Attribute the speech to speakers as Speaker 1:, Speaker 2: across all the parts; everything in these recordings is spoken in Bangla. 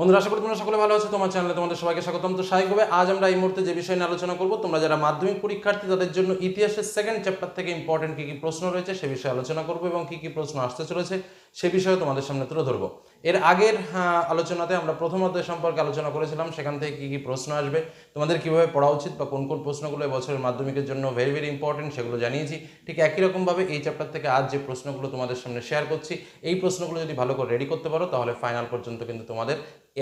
Speaker 1: বন্ধুরা, আশা করি তোমরা সকলে ভালো আছো। তোমার চ্যানেলে তোমাদের সবাইকে স্বাগতম। তো স্বাভাবিকভাবে আজ আমরা এই মুহূর্তে যে বিষয় নিয়ে আলোচনা করব, তোমরা যারা মাধ্যমিক পরীক্ষার্থী, তাদের জন্য ইতিহাসের সেকেন্ড চ্যাপ্টার থেকে ইম্পর্টেন্ট কী কী প্রশ্ন রয়েছে, সে বিষয়ে আলোচনা করব এবং কী কী প্রশ্ন আসতে চলেছে, সে বিষয়ে তোমাদের সামনে তুলে ধরবো। এর আগের আলোচনাতে আমরা প্রথম অধ্যায় সম্পর্কে আলোচনা করেছিলাম, সেখান থেকে কী কী প্রশ্ন আসবে, তোমাদের কীভাবে পড়া উচিত বা কোন কোন প্রশ্নগুলো বছরের মাধ্যমিকের জন্য ভেরি ভেরি ইম্পর্টেন্ট সেগুলো জানিয়েছি। ঠিক একই রকমভাবে এই চ্যাপ্টার থেকে আজ যে প্রশ্নগুলো তোমাদের সামনে শেয়ার করছি, এই প্রশ্নগুলো যদি ভালো করে রেডি করতে পারো, তাহলে ফাইনাল পর্যন্ত কিন্তু তোমাদের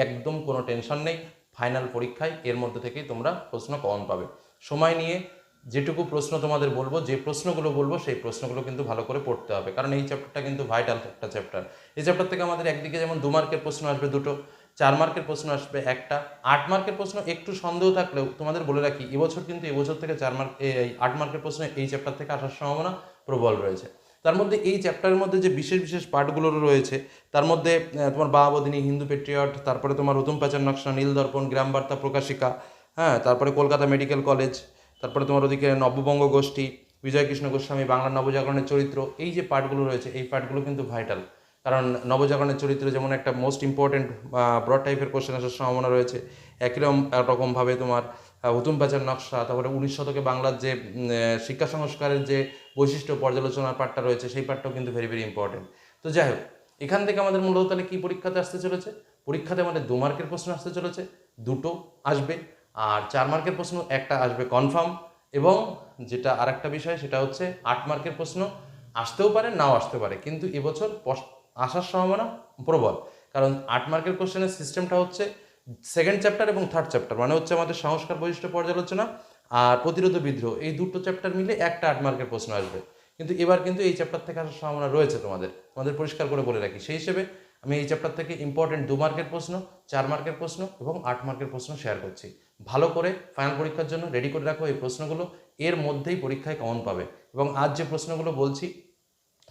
Speaker 1: একদম কোনো টেনশন নেই। ফাইনাল পরীক্ষায় এর মধ্যে থেকেই তোমরা প্রশ্ন কমন পাবে। সময় নিয়ে যেটুকু প্রশ্ন তোমাদের বলব, যে প্রশ্নগুলো বলব, সেই প্রশ্নগুলো কিন্তু ভালো করে পড়তে হবে। কারণ এই চ্যাপ্টারটা কিন্তু ভাইটাল একটা চ্যাপ্টার এই চ্যাপ্টার থেকে আমাদের একদিকে যেমন দু মার্কের প্রশ্ন আসবে দুটো, চার মার্কের প্রশ্ন আসবে একটা, আট মার্কের প্রশ্ন একটু সন্দেহ থাকলেও তোমাদের বলে রাখি, এবছর কিন্তু এবছর থেকে চার মার্ক এই আট মার্কের প্রশ্ন এই চ্যাপ্টার থেকে আসার সম্ভাবনা প্রবল রয়েছে। তার মধ্যে এই চ্যাপ্টারের মধ্যে যে বিশেষ বিশেষ পার্টগুলো রয়েছে, তার মধ্যে তোমার বাবাবদিনী হিন্দু পেট্রিয়ট তারপরে তোমার রতুম পাচার নকশা নীল দর্পণ গ্রাম বার্তা প্রকাশিকা হ্যাঁ তারপরে কলকাতা মেডিকেল কলেজ তারপরে তোমার ওদিকে নববঙ্গ গোষ্ঠী, বিজয়কৃষ্ণ গোস্বামী বাংলা নবজাগরণের চরিত্র, এই যে পার্টগুলো রয়েছে, এই পার্টগুলো কিন্তু ভাইটাল কারণ নবজাগরণের চরিত্র যেমন একটা মোস্ট ইম্পর্টেন্ট ব্রড টাইপের কোশ্চেন আসার সম্ভাবনা রয়েছে, একই রকম রকমভাবে তোমার হুতুম পাচার নকশা, তারপরে উনিশ শতকে বাংলার যে শিক্ষা সংস্কারের যে বৈশিষ্ট্য পর্যালোচনার পার্টটা রয়েছে, সেই পার্টটাও কিন্তু ভেরি ভেরি ইম্পর্টেন্ট তো যাই হোক, এখান থেকে আমাদের মূলত তাহলে কী পরীক্ষাতে আসতে চলেছে? পরীক্ষাতে আমাদের দু মার্কের প্রশ্ন আসতে চলেছে, দুটো আসবে। আর চার মার্কের প্রশ্ন, একটা আসবে কনফার্ম এবং যেটা আরেকটা বিষয় সেটা হচ্ছে আট মার্কের প্রশ্ন, আসতেও পারে, নাও আসতে পারে। কিন্তু এবছর আসার সম্ভাবনা প্রবল। কারণ আট মার্কের কোশ্চেনের সিস্টেমটা হচ্ছে সেকেন্ড চ্যাপ্টার এবং থার্ড চ্যাপ্টার মানে হচ্ছে আমাদের সংস্কার বৈশিষ্ট্য পর্যালোচনা আর প্রতিরোধ বিদ্রোহ। এই দুটো চ্যাপ্টার মিলে একটা আট মার্কের প্রশ্ন আসবে। কিন্তু এবার কিন্তু এই চ্যাপ্টার থেকে আসার সম্ভাবনা রয়েছে তোমাদের। তোমাদের পরিষ্কার করে বলে রাখি। সেই হিসেবে আমি এই চ্যাপ্টার থেকে ইম্পর্টেন্ট দু মার্কের প্রশ্ন, চার মার্কের প্রশ্ন এবং আট মার্কের প্রশ্ন শেয়ার করছি। ভালো করে ফাইনাল পরীক্ষার জন্য রেডি করে রাখো এই প্রশ্নগুলো, এর মধ্যেই পরীক্ষায় কমন পাবে এবং আজ যে প্রশ্নগুলো বলছি,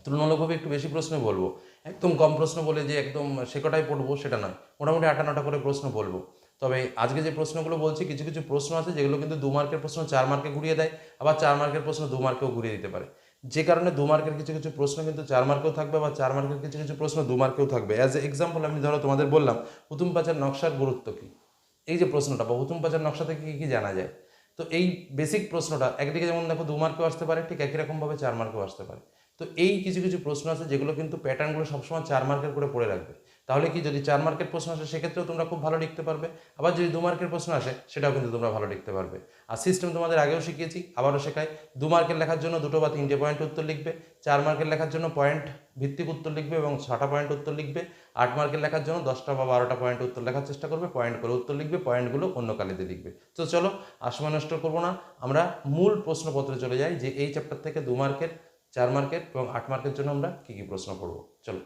Speaker 1: তুলনামূলকভাবে একটু বেশি প্রশ্ন বলব। একদম কম প্রশ্ন বলে যে একদম সে কটাই পড়ব সেটা নয়, মোটামুটি আটা নটা করে প্রশ্ন বলব। তবে আজকে যে প্রশ্নগুলো বলছি, কিছু কিছু প্রশ্ন আছে যেগুলো কিন্তু দু মার্কের প্রশ্ন চার মার্কে ঘুরিয়ে দেয়, আবার চার মার্কের প্রশ্ন দু মার্কেও ঘুরিয়ে দিতে পারে। যে কারণে দু মার্কের কিছু কিছু প্রশ্ন কিন্তু চার মার্কেও থাকবে বা চার মার্কের কিছু কিছু প্রশ্ন দু মার্কেও থাকবে। অ্যাজ এ এক্সাম্পল আমি ধরো তোমাদের বললাম হুতুম পাচার নকশার গুরুত্ব কী? এই যে প্রশ্নটা, বা হুতুম পাচার নকশা থেকে কী কী জানা যায়? তো এই বেসিক প্রশ্নটা, একদিকে যেমন দেখো দু মার্কেও আসতে পারে, ঠিক একই রকমভাবে চার মার্কেও আসতে পারে। তো এই কিছু কিছু প্রশ্ন আছে যেগুলো কিন্তু প্যাটার্নগুলো সবসময় চার মার্কের করে পড়ে রাখবে। তাহলে কি যদি চার মার্কের প্রশ্ন আসে, সেক্ষেত্রেও তোমরা খুব ভালো লিখতে পারবে। আবার যদি দু মার্কের প্রশ্ন আসে, সেটাও কিন্তু তোমরা ভালো লিখতে পারবে। আর সিস্টেম তোমাদের আগেও শিখিয়েছি, আবারও শেখাই। দু মার্কের লেখার জন্য দুটো বা তিনটে পয়েন্ট উত্তর লিখবে, চার মার্কের লেখার জন্য পয়েন্ট ভিত্তিক উত্তর লিখবে এবং ছটা পয়েন্ট উত্তর লিখবে। আট মার্কের লেখার জন্য দশটা বা বারোটা পয়েন্ট উত্তর লেখার চেষ্টা করবে পয়েন্ট করে উত্তর লিখবে পয়েন্টগুলো অন্য কালিতে লিখবে। তো চলো আর সময় নষ্ট করব না। আমরা মূল প্রশ্নপত্রে চলে যাই, যে এই চ্যাপ্টার থেকে দু মার্কের, চার মার্কের এবং আট মার্কের জন্য আমরা কী কী প্রশ্ন করব। চলো।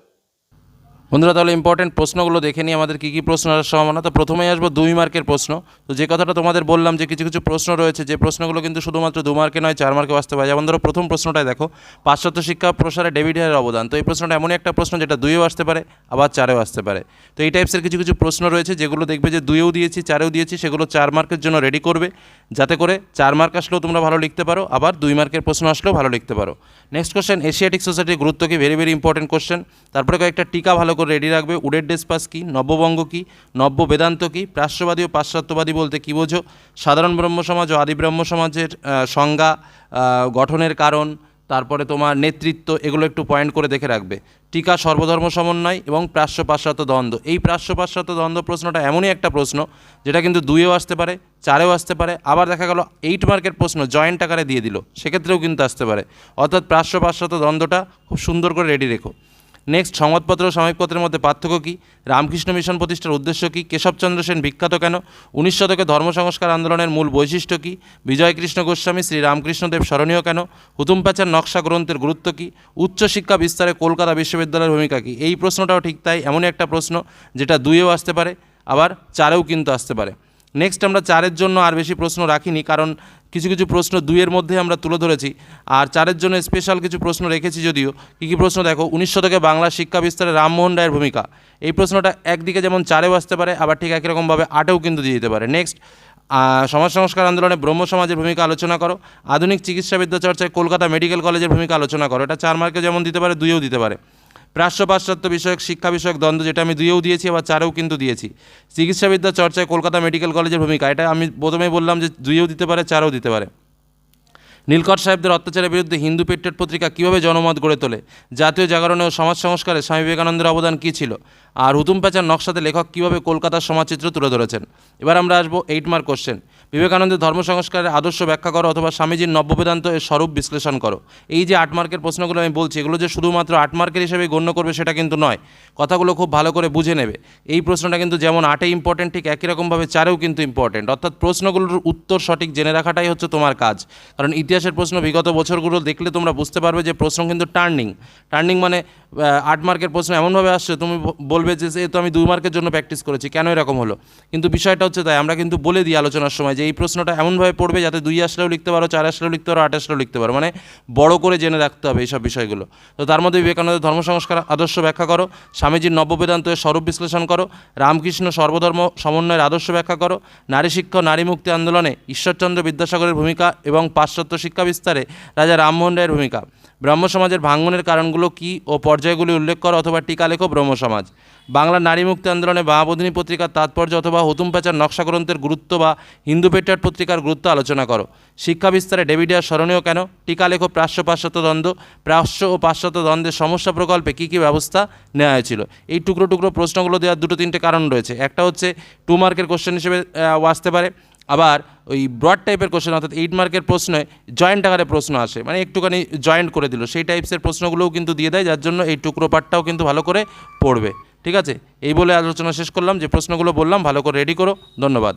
Speaker 1: বন্ধুরা, তাহলে ইম্পর্টেন্ট প্রশ্নগুলো দেখে নিই আমাদের কী কী প্রশ্ন আসার সম্ভাবনা? তো প্রথমেই আসব দুই মার্কের প্রশ্ন। তো যে কথাটা তোমাদের বললাম যে কিছু কিছু প্রশ্ন রয়েছে, যে প্রশ্নগুলো কিন্তু শুধুমাত্র দু মার্কে নয়, চার মার্কেও আসতে পারে। যেমন ধরো, প্রথম প্রশ্নটাই দেখো, পাশ্চাত্য শিক্ষা প্রসারে ডেভিড হেয়ারের অবদান। তো এই প্রশ্নটা এমনই একটা প্রশ্ন যেটা দুইও আসতে পারে, আবার চারেও আসতে পারে। তো এই টাইপসের কিছু কিছু প্রশ্ন রয়েছে, যেগুলো দেখবে যে দুইও দিয়েছি, চারেও দিয়েছি, সেগুলো চার মার্কের জন্য রেডি করবে। যাতে করে চার মার্ক আসলেও তোমরা ভালো লিখতে পারো, আবার দুই মার্কের প্রশ্ন আসলেও ভালো লিখতে পারো। নেক্সট কোশ্চেন এশিয়াটিক সোসাইটির গুরুত্ব কি? ভেরি ভেরি ইম্পর্টেন্ট কোশ্চেন তারপরে কয়েকটা টিকা ভালো করে রেডি রাখবে। উডের ডেসপাস কি? নব্যবঙ্গ কি? নব্য বেদান্ত কি? প্রাচ্যবাদী ও পাশ্চাত্যবাদী বলতে কী বোঝো? সাধারণ ব্রহ্ম সমাজ ও আদি ব্রহ্ম সমাজের সংজ্ঞা গঠনের কারণ, তারপরে তোমার নেতৃত্ব, এগুলো একটু পয়েন্ট করে দেখে রাখবে। টিকা সর্বধর্ম সমন্বয় এবং প্রাশ্য পাশ্চাত্য দ্বন্দ্ব। এই প্রাশ্য পাশ্চাত্য দ্বন্দ্ব প্রশ্নটা এমনই একটা প্রশ্ন, যেটা কিন্তু দুইয়েও আসতে পারে, চারেও আসতে পারে। আবার দেখা গেল এইট মার্কের প্রশ্ন জয়েন্ট আকারে দিয়ে দিল। সেক্ষেত্রেও কিন্তু আসতে পারে। অর্থাৎ প্রাশ্য পাশ্চাত্য দ্বন্দ্বটা খুব সুন্দর করে রেডি রেখো। নেক্সট সংবাদপত্র ও সাময়িকপত্রের মধ্যে পার্থক্য কী? রামকৃষ্ণ মিশন প্রতিষ্ঠার উদ্দেশ্য কী? কেশবচন্দ্র সেন বিখ্যাত কেন? উনিশ শতকে ধর্ম সংস্কার আন্দোলনের মূল বৈশিষ্ট্য কী? বিজয়কৃষ্ণ গোস্বামী শ্রী রামকৃষ্ণদেব স্মরণীয় কেন? হুতুম প্যাচার নকশা গ্রন্থের গুরুত্ব কী? উচ্চশিক্ষা বিস্তারে কলকাতা বিশ্ববিদ্যালয়ের ভূমিকা কী? এই প্রশ্নটাও ঠিক তাই এমনই একটা প্রশ্ন যেটা দুইয়েও আসতে পারে, আবার চারেও কিন্তু আসতে পারে। নেক্সট আমরা চারের জন্য আর বেশি প্রশ্ন রাখিনি, কারণ কিছু কিছু প্রশ্ন দুইয়ের মধ্যে আমরা তুলে ধরেছি। আর চারের জন্য স্পেশাল কিছু প্রশ্ন রেখেছি যদিও, কী কী প্রশ্ন দেখো, উনিশ শতকে বাংলা শিক্ষা বিস্তারে রামমোহন রায়ের ভূমিকা। এই প্রশ্নটা একদিকে যেমন চারেও আসতে পারে, আবার ঠিক একই রকমভাবে আটেও কিন্তু দিয়ে দিতে পারে। নেক্সট সমাজ সংস্কার আন্দোলনে ব্রহ্ম সমাজের ভূমিকা আলোচনা করো, আধুনিক চিকিৎসাবিদ্যা চর্চায় কলকাতা মেডিকেল কলেজের ভূমিকা আলোচনা করো। এটা চার মার্কে যেমন দিতে পারে দুইও দিতে পারে। প্রাশ্য পাশ্চাত্য বিষয়ক, শিক্ষা বিষয়ক দ্বন্দ্ব যেটা আমি দুইয়েও দিয়েছি, আবার চারেও কিন্তু দিয়েছি। চিকিৎসাবিদ্যা চর্চায় কলকাতা মেডিকেল কলেজের ভূমিকা, এটা আমি প্রথমেই বললাম যে দুইয়েও দিতে পারে, চারেও দিতে পারে। নীলকর সাহেবদের অত্যাচারের বিরুদ্ধে হিন্দু পেট্রেট পত্রিকা কীভাবে জনমত গড়ে তোলে? জাতীয় জাগরণে ও সমাজ সংস্কারে স্বামী বিবেকানন্দের অবদান কী ছিল? আর হুতুম প্যাচার নকশাতে লেখক কীভাবে কলকাতার সমাজচিত্র তুলে ধরেছেন? এবার আমরা আসব এইট মার্ক কোশ্চেন বিবেকানন্দের ধর্ম সংস্কারের আদর্শ ব্যাখ্যা করো অথবা স্বামীজির নব্যবেদান্ত এর স্বরূপ বিশ্লেষণ করো। এই যে আট মার্কের প্রশ্নগুলো আমি বলছি, এগুলো যে শুধুমাত্র আট মার্কের হিসেবে গণ্য করবে সেটা কিন্তু নয়। কথাগুলো খুব ভালো করে বুঝে নেবে। এই প্রশ্নটা কিন্তু যেমন আটে ইম্পর্টেন্ট ঠিক একই রকমভাবে চারেও কিন্তু ইম্পর্টেন্ট অর্থাৎ প্রশ্নগুলোর উত্তর সঠিক জেনে রাখাটাই হচ্ছে তোমার কাজ। কারণ ইতিহাসের প্রশ্ন বিগত বছরগুলো দেখলে তোমরা বুঝতে পারবে যে প্রশ্ন কিন্তু টার্নিং টার্নিং মানে আট মার্কের প্রশ্ন এমনভাবে আসছে, তুমি বলবে যে, এ তো আমি দুই মার্কের জন্য প্র্যাকটিস করেছি, কেন এরকম হলো? কিন্তু বিষয়টা হচ্ছে তাই, আমরা কিন্তু বলে দিই আলোচনার সময় যে, এই প্রশ্নটা এমনভাবে পড়বে যাতে দুই আসলেও লিখতে পারো, চার আসলেও লিখতে পারো, আট আসলেও লিখতে পারো মানে বড় করে জেনে রাখতে হবে এইসব বিষয়গুলো। তো তার মধ্যে বিবেকানন্দের ধর্ম সংস্কার আদর্শ ব্যাখ্যা করো, স্বামীজির নব্যবেদান্ত এর স্বরূপ বিশ্লেষণ করো, রামকৃষ্ণ সর্বধর্ম সমন্বয়ের আদর্শ ব্যাখ্যা করো, নারী শিক্ষা নারী মুক্তি আন্দোলনে ঈশ্বরচন্দ্র বিদ্যাসাগরের ভূমিকা এবং পাশ্চাত্য শিক্ষা বিস্তারে রাজা রামমোহন রায়ের ভূমিকা। ব্রহ্ম সমাজের ভাঙ্গনের কারণগুলো কী ও পর্যায়গুলি উল্লেখ কর অথবা টিকা লেখো ব্রহ্ম সমাজ বাংলার নারী মুক্তি আন্দোলনে বাহাবদিনী পত্রিকার তাৎপর্য অথবা হুতুম প্যাচার নকশা গ্রন্থের গুরুত্ব বা হিন্দু পেটার পত্রিকার গুরুত্ব আলোচনা করো। শিক্ষা বিস্তারে ডেভিডিয়ার স্মরণীয় কেন? টিকা লেখো প্রাশ্য পাশ্চাত্য দ্বন্দ্ব। প্রাশ্য ও পাশ্চাত্য দ্বন্দ্বের সমস্যা প্রকল্পে কী কী ব্যবস্থা নেওয়া হয়েছিল? এই টুকরো টুকরো প্রশ্নগুলো দেওয়ার দুটো তিনটে কারণ রয়েছে। একটা হচ্ছে, টু মার্কের কোশ্চেন হিসেবে আসতে পারে। আবার ওই ব্রড টাইপের কোশ্চেন অর্থাৎ এইট মার্কের প্রশ্নে জয়েন্ট আকারে প্রশ্ন আসে। মানে একটুখানি জয়েন্ট করে দিল। সেই টাইপসের প্রশ্নগুলোও কিন্তু দিয়ে দেয়, যার জন্য এই টুকরো পাঠটাও কিন্তু ভালো করে পড়বে। ঠিক আছে? এই বলে আলোচনা শেষ করলাম। যে প্রশ্নগুলো বললাম, ভালো করে রেডি করো। ধন্যবাদ।